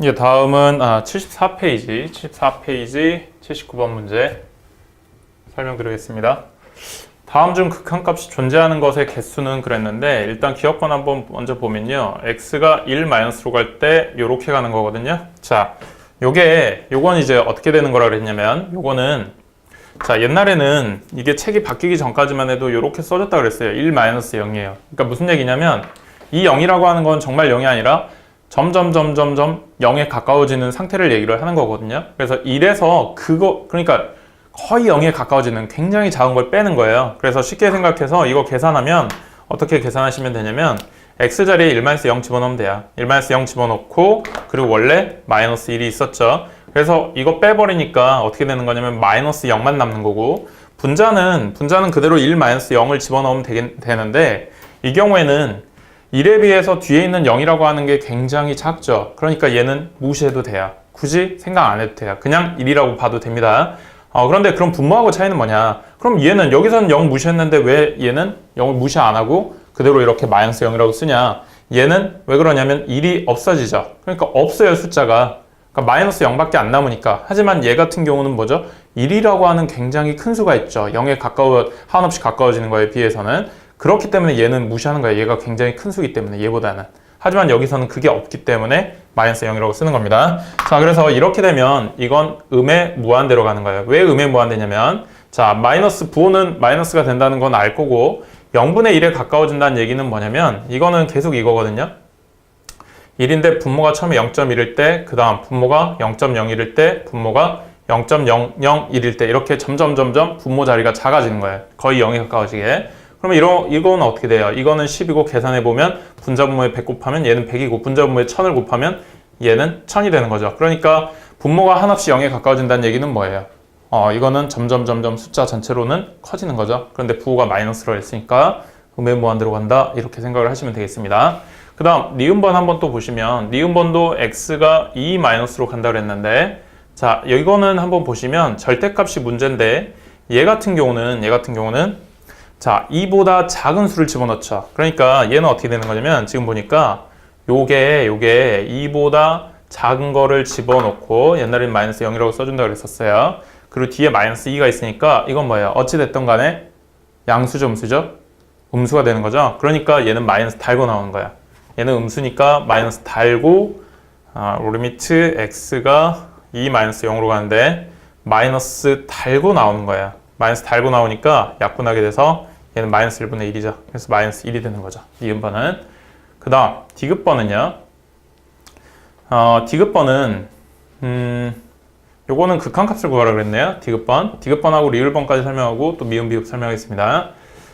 이제 다음은 아, 74페이지, 74페이지 79번 문제 설명드리겠습니다. 다음 중 극한값이 존재하는 것의 개수는 그랬는데 일단 기억권 한번 먼저 보면요. x가 1 마이너스로 갈 때 이렇게 가는 거거든요. 자, 요게 요건 이제 어떻게 되는 거라 그랬냐면 요거는 자, 옛날에는 이게 책이 바뀌기 전까지만 해도 이렇게 써졌다 그랬어요. 1 마이너스 0이에요. 그러니까 무슨 얘기냐면 이 0이라고 하는 건 정말 0이 아니라 점점 점점 점 0에 가까워지는 상태를 얘기를 하는 거거든요. 그래서 1에서 그거 그러니까 거의 0에 가까워지는 굉장히 작은 걸 빼는 거예요. 그래서 쉽게 생각해서 이거 계산하면 어떻게 계산하시면 되냐면 x자리에 1-0 집어넣으면 돼요. 1-0 집어넣고 그리고 원래 마이너스 1이 있었죠. 그래서 이거 빼버리니까 어떻게 되는 거냐면 마이너스 0만 남는 거고 분자는 분자는 그대로 1-0을 집어넣으면 되긴, 되는데 이 경우에는 1에 비해서 뒤에 있는 0이라고 하는 게 굉장히 작죠. 그러니까 얘는 무시해도 돼요. 굳이 생각 안 해도 돼요. 그냥 1이라고 봐도 됩니다. 어, 그런데 그럼 분모하고 차이는 뭐냐? 그럼 얘는 여기서는 0 무시했는데 왜 얘는 0을 무시 안 하고 그대로 이렇게 마이너스 0이라고 쓰냐? 얘는 왜 그러냐면 1이 없어지죠. 그러니까 없어요 숫자가. 그러니까 마이너스 0밖에 안 남으니까. 하지만 얘 같은 경우는 뭐죠? 1이라고 하는 굉장히 큰 수가 있죠. 0에 가까워 한없이 가까워지는 거에 비해서는 그렇기 때문에 얘는 무시하는 거예요. 얘가 굉장히 큰 수기 때문에 얘보다는. 하지만 여기서는 그게 없기 때문에 마이너스 0이라고 쓰는 겁니다. 자, 그래서 이렇게 되면 이건 음의 무한대로 가는 거예요. 왜 음의 무한대냐면 자, 마이너스 부호는 마이너스가 된다는 건 알 거고 0분의 1에 가까워진다는 얘기는 뭐냐면 이거는 계속 이거거든요. 1인데 분모가 처음에 0.1일 때, 그 다음 분모가 0.01일 때, 분모가 0.001일 때 이렇게 점점 점점 분모 자리가 작아지는 거예요. 거의 0에 가까워지게. 그러면 이런 이거는 어떻게 돼요? 이거는 10이고 계산해 보면 분자 분모에 100 곱하면 얘는 100이고 분자 분모에 1000을 곱하면 얘는 1000이 되는 거죠. 그러니까 분모가 한없이 0에 가까워진다는 얘기는 뭐예요? 어, 이거는 점점 점점 숫자 전체로는 커지는 거죠. 그런데 부호가 마이너스로 했으니까 음의 무한대로 간다. 이렇게 생각을 하시면 되겠습니다. 그 다음 니은번 한번 또 보시면 니은번도 x가 2 마이너스로 간다 그랬는데 자 이거는 한번 보시면 절대값이 문제인데 얘 같은 경우는 얘 같은 경우는 자 2보다 작은 수를 집어넣죠 그러니까 얘는 어떻게 되는 거냐면 지금 보니까 요게 요게 2보다 작은 거를 집어넣고 옛날에는 마이너스 0이라고 써준다고 그랬었어요. 그리고 뒤에 마이너스 2가 있으니까 이건 뭐예요? 어찌 됐던 간에 양수죠 음수죠? 음수가 되는 거죠? 그러니까 얘는 마이너스 달고 나오는 거야. 얘는 음수니까 마이너스 달고 아, 리미트 x가 2 마이너스 0으로 가는데 마이너스 달고 나오는 거야. 마이너스 달고 나오니까 약분하게 돼서 얘는 마이너스 1분의 1이죠. 그래서 마이너스 1이 되는 거죠. 니은번은. 그 다음 디귿번은요. 어, 디귿번은 음, 요거는 극한값을 구하라 그랬네요. 디귿번. 디귿번하고 리을번까지 설명하고 또 미음 비읍 설명하겠습니다.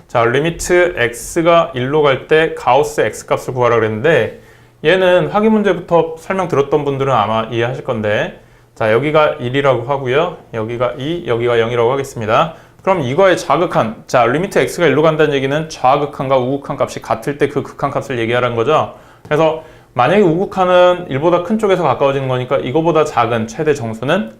자, 리미트 x가 1로 갈 때 가우스 x 값을 구하라 그랬는데 얘는 확인 문제부터 설명 들었던 분들은 아마 이해하실 건데 자, 여기가 1이라고 하고요. 여기가 2, 여기가 0이라고 하겠습니다. 그럼 이거의 좌극한, 자, 리미트 x가 1로 간다는 얘기는 좌극한과 우극한 값이 같을 때 그 극한 값을 얘기하라는 거죠. 그래서 만약에 우극한은 1보다 큰 쪽에서 가까워지는 거니까 이거보다 작은 최대 정수는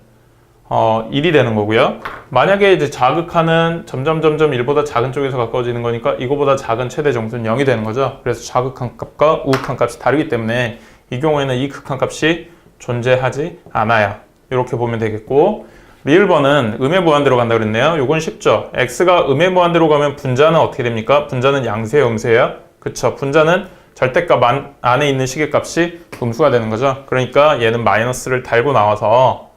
어, 1이 되는 거고요. 만약에 이제 자극하는 점점 점점 1보다 작은 쪽에서 가까워지는 거니까 이거보다 작은 최대 정수는 0이 되는 거죠. 그래서 자극한 값과 우극한 값이 다르기 때문에 이 경우에는 이 극한 값이 존재하지 않아요. 이렇게 보면 되겠고 리을번은 음의 무한대로 간다 그랬네요. 요건 쉽죠. x가 음의 무한대로 가면 분자는 어떻게 됩니까? 분자는 양수예요, 음수예요? 그쵸. 분자는 절대값 안, 안에 있는 시계값이 음수가 되는 거죠. 그러니까 얘는 마이너스를 달고 나와서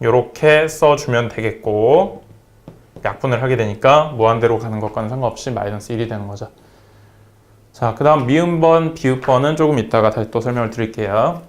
이렇게 써주면 되겠고 약분을 하게 되니까 무한대로 가는 것과는 상관없이 마이너스 1이 되는 거죠. 자, 그 다음 미음번, 비읍번은 조금 이따가 다시 또 설명을 드릴게요.